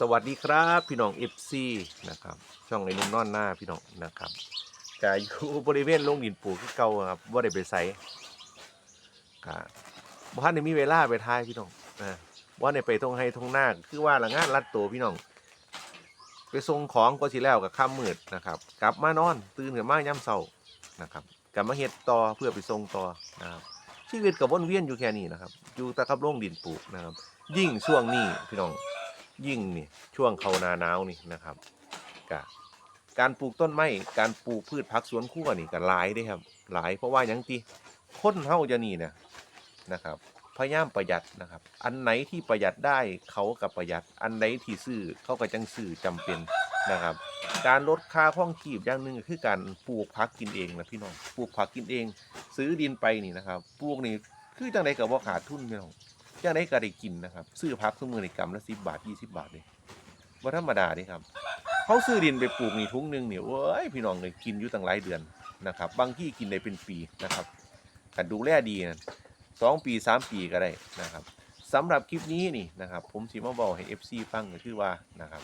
สวัสดีครับพี่น้อง FC นะครับช่องไอ้นุ่มนอนหน้าพี่น้องนะครับจะอยู่บริเวณโรงดินปลูกที่เก่าครับว่าได้ไปใส่กะบ้านได้มีเวลาไปทายพี่น้องนะว่าได้ไปทงให้ทงหน้าคือว่าละงานรัดตัวพี่น้อง ไปส่งของก็สิแล้วกับข้ามมืดนะครับ กลับมานอนตื่นกับมาย่ำเศร้านะครับกลับมาเฮ็ดต่อเพื่อไปส่งต่อนะครับชีวิตกับวนเวียนอยู่แค่นี้นะครับ อยู่แตะกับโรงดินปลูกนะครับ ยิ่งช่วงนี้พี่น้อง ยิ่งนี่ช่วงเขานาหนาวนี่นะครับกะการปลูกต้นไม้การปลูกพืชผักสวนครัวนี่ก็หลายเด้ครับ หลายเพราะว่าหยังตีคนเฮาจะนี่นี่ยนะครับพยายามประหยัดนะครับ อันไหนที่ประหยัดได้เขากับประหยัด อันไหนที่ซื้อเขาก็จังซื้อจำเป็นนะครับ การลดค่าข้องชีพอย่างหนึ่งคือการปลูกผักกินเองนะพี่น้อง ปลูกผักกินเอง ซื้อดินไปนี่นะครับ ปลูกนี่คือจังไดกับว่าขาดทุนพี่น้อง จังได้ก็ได้กินนะครับซื้อพักซื้อมือในกำละสิบบาทยี่สิบบาทเลยว่าธรรมดาเด้ครับเขาซื้อดินไปปลูกนี่ทุ่งหนึ่งเนี่ยโอ้ยพี่น้องเลยกินอยู่ตั้งหลายเดือนนะครับ บางที่กินได้เป็นปีนะครับกันดูแลดีนะสองปีสามปีก็ได้นะครับสำหรับคลิปนี้นี่นะครับ ผมสิมาบอกให้ FC ฟังก็คือว่านะครับ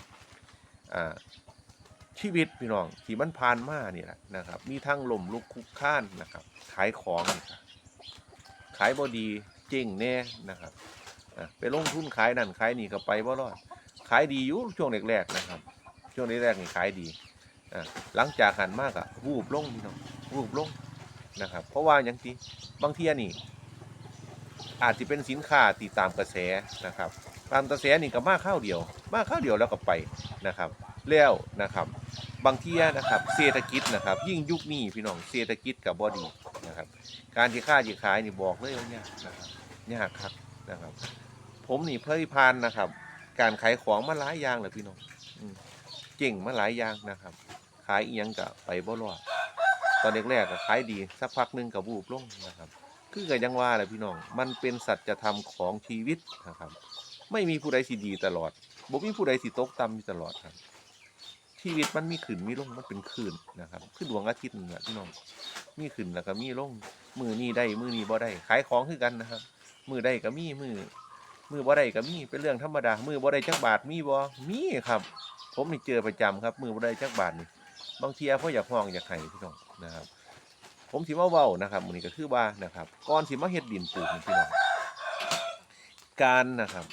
อ่าชีวิตพี่น้องที่มันผ่านมาเนี่แหละนะครับ มีทั้งลมลุกคุกค้านนะครับ ขายของ ขายบอดี เจ๊งแน่นะครับไปลงทุนขายนั่นขายนี่ก็ไปบ่ารอดขายดีอยู่ช่วงแรกๆนะครับ ช่วงแรกๆนี่ขายดีหลังจากหันมากอะวูบลงพี่น้องวูบลงนะครับ เพราะว่าอย่างที่บางทีนี่อาจจะเป็นสินค้าติดตามกระแสนะครับ ตามกระแสนี่ก็มากข้าวเดียว มากข้าวเดียวแล้วก็ไปนะครับ แล้วนะครับ บางทีนะครับเศรษฐกิจนะครับ ยิ่งยุคนี้พี่น้องเศรษฐกิจกับบอดีนะครับ การที่ค้าที่ขายนี่บอกเลยว่าเนี่ยนะครับ ยากครับนะครับ ผมนี่เพลิพานนะครับ การขายของมาหลายอย่างเลยพี่น้องอืมเก่งมาหลายอย่างนะครับ ขายอีหยังกับไปบ่รอดตอนแรกๆก็ขายดีสักพักหนึงกับบูบลงนะครับ คือกับยังว่าแหละพี่น้อง มันเป็นสัจธรรมของชีวิตนะครับ ไม่มีผู้ใดสิดีตลอดบ่มีผู้ใดสิตกต่ำอยู่ตลอดครับ ชีวิตมันมีขึ้นมีลงมันเป็นคลื่นนะครับขึ้นดวงอาทิตย์นี่แหละพี่น้องมีขึ้นแล้วก็มีลงมือนี้ได้มือนี้บ่ได้ขายของคือกันนะครับ มือได้ก็มีมือมือบ่ได้ก็มีเป็นเรื่องธรรมดา มือบ่ได้จักบาทมีบ่มีครับ ผมนี่เจอประจำครับ มือบ่ได้จักบาทนี่บางทีเพราะอยากห้องอยากไห้พี่น้องนะครับ ผมสิมาเว้านะครับมื้อนี้ก็คือว่านะครับก่อนสิมาเฮ็ดดินปลูกนี่พี่น้องการนะครับ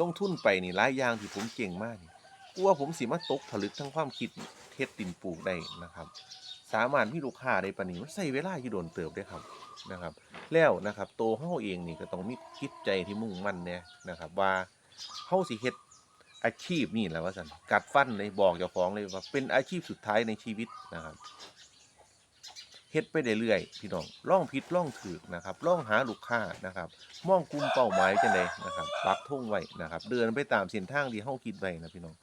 ลงทุนไปนี่หลายอย่างที่ผมเก่งมากนี่กลัวผมสิมาตกผลึกทั้งความคิดเฮ็ดดินปลูกได้นะครับ สามารถมีลูกค้าได้ปานนี้มันใช้เวลาอยู่โดนเติบได้ครับนะครับ แล้วนะครับโตวเฮาเองนี่ก็ต้องมีคิดใจที่มุ่งมั่นแน่นะครับว่าเฮาสิเฮ็ดอาชีพนี่แหละว่าซั่นกัดฟันเลยบอกเจ้าของเลยว่าเป็นอาชีพสุดท้ายในชีวิตนะครับเฮ็ดไปเรื่อยๆพี่น้องล่องผิดล่องถูกนะครับล่องหาลูกค้านะครับมองกลุ่มเป้าหมายจังไดนะครับปักธงไว้นะครับ เดินไปตามเส้นทางที่เฮาคิดไว้นะพี่น้อง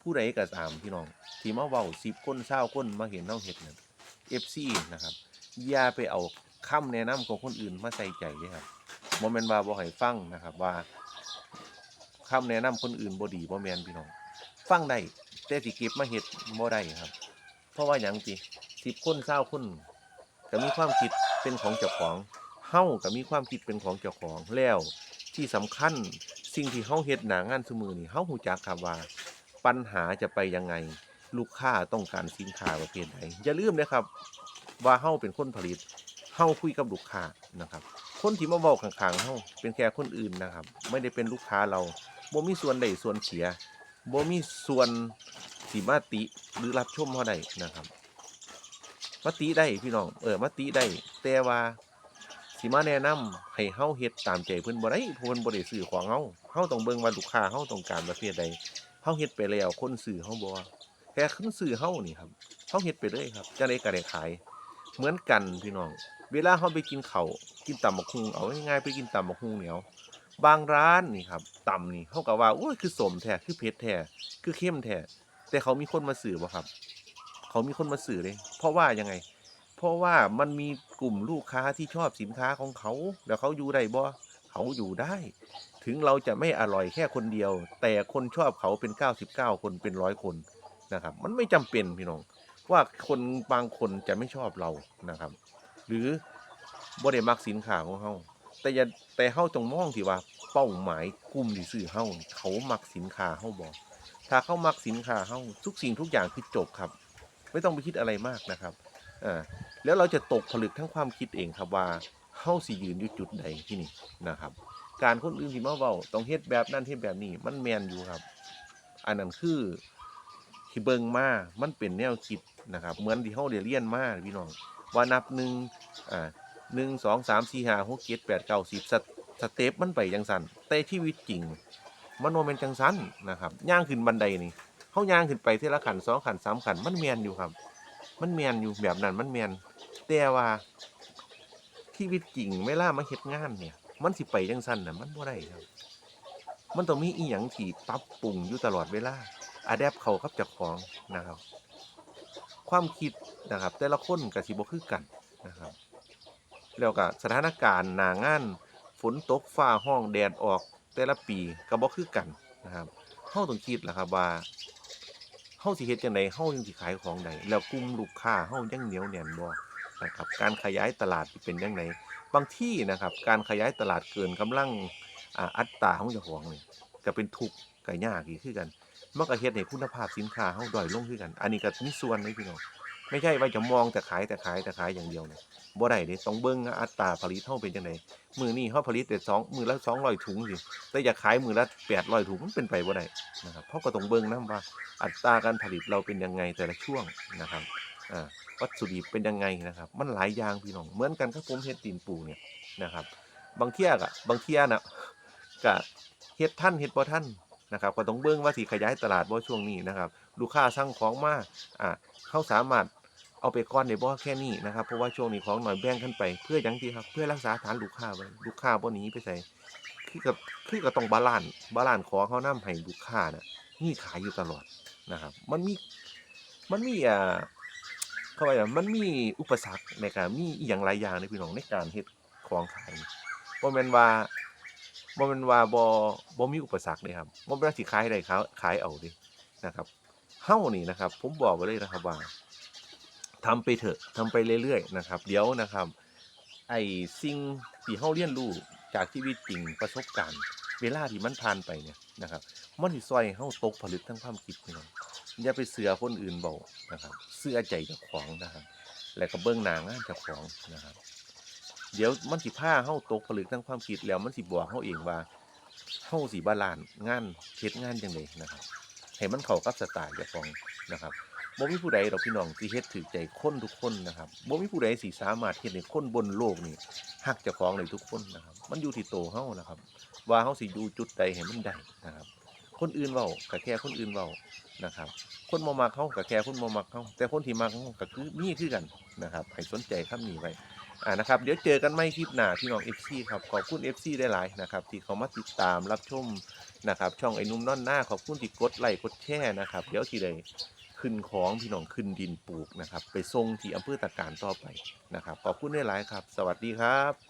ผู้ใดก็ตามพี่น้อง ที่มาเว้า10คน20คนมาเห็นเฮาเฮ็ดเนั่น FC นะครับอย่าไปเอาคำแนะนำของคนอื่นมาใส่ใจเด้ครับบ่แม่นว่าบ่ให้ฟังนะครับว่าคำแนะนำคนอื่นบ่ดีบ่แมนพี่น้อง ฟังได้แต่สิเก็บมาเฮ็ดบ่ได้ครับ เพราะว่าหยังติ10คน20คนก็มีความคิดเป็นของเจ้าของเฮาก็มีความคิดเป็นของเจ้าของแล้วที่สำคัญสิ่งที่เฮาเฮ็ดหนางานซุมื้อนี้เฮาฮู้จักครับว่า ปัญหาจะไปยังไง ลูกค้าต้องการสินค้าประเภทใดอย่าลืมนะครับ ว่าเฮ้าเป็นคนผลิตเฮ้าคุยกับลูกค้านะครับ คนที่มาเว้าข้างๆเฮ้าเป็นแค่คนอื่นนะครับ ไม่ได้เป็นลูกค้าเราบ่มีส่วนใดส่วนเสียบ่มีส่วนสิมาติหรือรับชมเฮาได้นะครับมาติได้พี่น้องเออมาติได้แต่ว่าสิมาแนะนำให้เฮาเฮ็ดตามใจเพิ่นบ่ได้เพราะเพิ่นบ่ได้ซื้อของเฮาเฮาต้องเบิ่งว่าลูกค้าเฮาต้องการประเภทใด เฮาเฮ็ดไปแล้วคนซื้อเฮาบ่แค่คนซื้อเฮานี่ครับเฮาเฮ็ดไปเลยครับจังได๋ก็ได้ขาย เหมือนกันพี่น้อง เวลาเขาไปกินเขาวกินตำบักฮุงเอาง่ายๆไปกินตำบักฮุงเหนียวบางร้านนี่ครับตำนี่เขาก็ว่าโอ้ยคือสมแท้คือเผ็ดแท้คือเข้มแท้แต่เขามีคนมาสื่อบ่ครับ เขามีคนมาสื่อเลยเพราะว่ายังไง เพราะว่ามันมีกลุ่มลูกค้าที่ชอบสินค้าของเขา แล้วเขาอยู่ได้บ่เขาอยู่ได้ ถึงเราจะไม่อร่อยแค่คนเดียว แต่คนชอบเขาเป็น 99 คนเป็นร้อยคนนะครับ มันไม่จำเป็นพี่น้อง ว่าคนบางคนจะไม่ชอบเรานะครับ หรือบ่ได้มักสินค้าของเฮาแต่อย่าแต่เฮาจงมองที่ว่าเป้าหมายกลุ่มที่ซื้อเฮาเขามักสินค้าเฮาบ่ถ้าเขามักสินค้าเฮาทุกสิ่งทุกอย่างคือจบครับ ไม่ต้องไปคิดอะไรมากนะครับอ่าแล้วเราจะตกผลึกทั้งความคิดเองครับว่าเฮาสิยืนอยู่จุดใดที่นี่นะครับ การคนอื่นสิมาเว้าต้องเฮ็ดแบบนั้นเฮ็ดแบบนี้ มันแมนอยู่ครับ อันนั้นคือที่เบิ่งมา มันเป็นแนวคิดนะครับ เหมือนที่เฮาได้เรียนมาพี่น้อง ว่านับหนึ่งอ่าหนึ่งสองสามสี่ห้าหกเจ็ดแปดเก้าสิบสเต็ปมันไปจังสันแต่ชีวิตจริง มันโมเมนจังสันนะครับย่างขึ้นบันไดนี่เขาย่างขึ้นไปเทละขันสองขันสามขันมันแมนอยู่ครับ มันแมนอยู่แบบนั้นมันแมนแต่ว่าชีวิตจริงเวลามาเฮ็ดงานเนี่ย มันสิไปจังสั้นน่ะมันบ่ได้ครับ มันต้องมีอีหยังที่ปรับปรุงอยู่ตลอดเวลาอะแดปเขากับจ้าของนะครับ ความคิดนะครับ แต่ละคนก็สิบ่คือกันนะครับ แล้วก็สถานการณ์หนางานฝนตกฟ้าห้องแดดออกแต่ละปีก็บ่คือกันนะครับเฮาต้องคิดแหละครับว่าเฮาสิเฮ็ดจังไดเฮายังสิขายของใดแล้วกลุ่มลูกค้าเฮายังเหนียวแน่นบ่ นะครับการขยายตลาดเป็นจังไดบางที่นะครับการขยายตลาดเกินกำลังอัตราของเจ้าของนี่ก็เป็นทุกข์ก็ยากอีกคือกันมันก็เฮ็ดให้คุณภาพสินค้าเฮาด้อยลงคือกัน อันนี้ก็มีส่วนเลยพี่น้องไม่ใช่ว่าจะมองแต่ขายแต่ขายแต่ขายอย่างเดียวเนี่ยบ่ได้เด้ต้องเบิ่งอัตราผลิตเฮาเป็นจังไดมือนี่เขาผลิตแต่สองมือละสองร้อยถุงสิแต่อยากขายมือละแปดร้อยถุงมันเป็นไปบ่ได้นะครับเพราะก็ต้องเบิ่งนะว่าอัตราการผลิตเราเป็นยังไงแต่ละช่วงนะครับ วัตถุดิบเป็นยังไงนะครับ มันหลายอย่างพี่น้องเหมือนกันกับผมเฮ็ดตีนปูเนี่ยนะครับ บางเที่ยกะบางเที่ยนะก็เฮ็ดท่านเฮ็ดบ่ท่านนะครับก็ต้องเบิ่งว่าสิขยายตลาดบ่ช่วงนี้นะครับ ลูกค้าสั่งของมาอ่าเขาสามารถเอาไปก้อนในบ่แค่นี้นะครับ เพราะว่าช่วงนี้ของหน่อยแบ่งขึ้นไป เพื่อหยังที่ครับ เพื่อรักษาฐานลูกค้าไว้ ลูกค้าบ่หนีไปใส่คือกับคือก็ต้องบาลานซ์บาลานซ์ของเขานํให้ลูกค้าน่ะมีขายอยู่ตลอดนะครับ มันมี มันมีอ่า เขาว่ามันมีอุปสรรคในการมีอีหยังหลายอย่างในพี่น้องในการเฮ็ดของขายบ่แม่นว่าบ่แม่นว่าบ่บ่มีอุปสรรคเลยครับบ่แม่นว่าสิขายได้ขายขายเอาด้นะครับเฮานี่นะครับ ผมบอกไว้เลยนะครับว่าทำไปเถอะทำไปเรื่อยๆนะครับ เดี๋ยวนะครับ ไอ้สิ่งที่เฮาเรียนรู้จากชีวิตจริงประสบการณ์ เวลาที่มันผ่านไปเนี่ยนะครับ มันสิซอยให้เฮาตกผลึกทั้งความคิดนี่ครับ อย่าไปเสือคนอื่นเบานะครับ เสื้อใจจ้าของนะครับ แล้วก็เบิ่งหนางานเจ้าของนะครับ เดี๋ยวมันสิพาเฮาตกผลึกทั้งความคิดแล้วมันสิบอกเฮาเองว่าเฮาสิบาลานงานเฮ็ดงานจังไดนะครับให้มันเข้ากับสไตล์เจ้าของนะครับบ่มีผู้ใดดอกพี่น้องที่เฮ็ดถือใจคนทุกคนนะครับบ่มีผู้ใดสิสามารถเฮ็ดให้คนบนโลกนี้ฮักเจ้าของได้ทุกคนนะครับ มันอยู่ที่โตเฮานะครับ ว่าเฮาสิอยู่จุดใดให้มันได้นะครับ คนอื่นเว้าก็แค่คนอื่นเว้านะครับ คนบ่มักเฮาก็แค่คนบ่มักเฮาแต่คนที่มักเฮาก็คือมีคือกันนะครับให้สนใจคำนี้ไว้อ่านะครับเดี๋ยวเจอกันใหม่คลิปหน้าพี่น้อง FC ครับขอบคุณ FC ได้หลายนะครับที่เขามาติดตามรับชมนะครับช่องไอ้นุ่มนอนหน้าขอบคุณที่กดไลค์กดแชร์นะครับเดี๋ยวสิได้ขึ้นของพี่น้องขึ้นดินปลูกนะครับ ไปส่งที่อำเภอตะการต่อไปนะครับขอบคุณได้หลายครับ สวัสดีครับ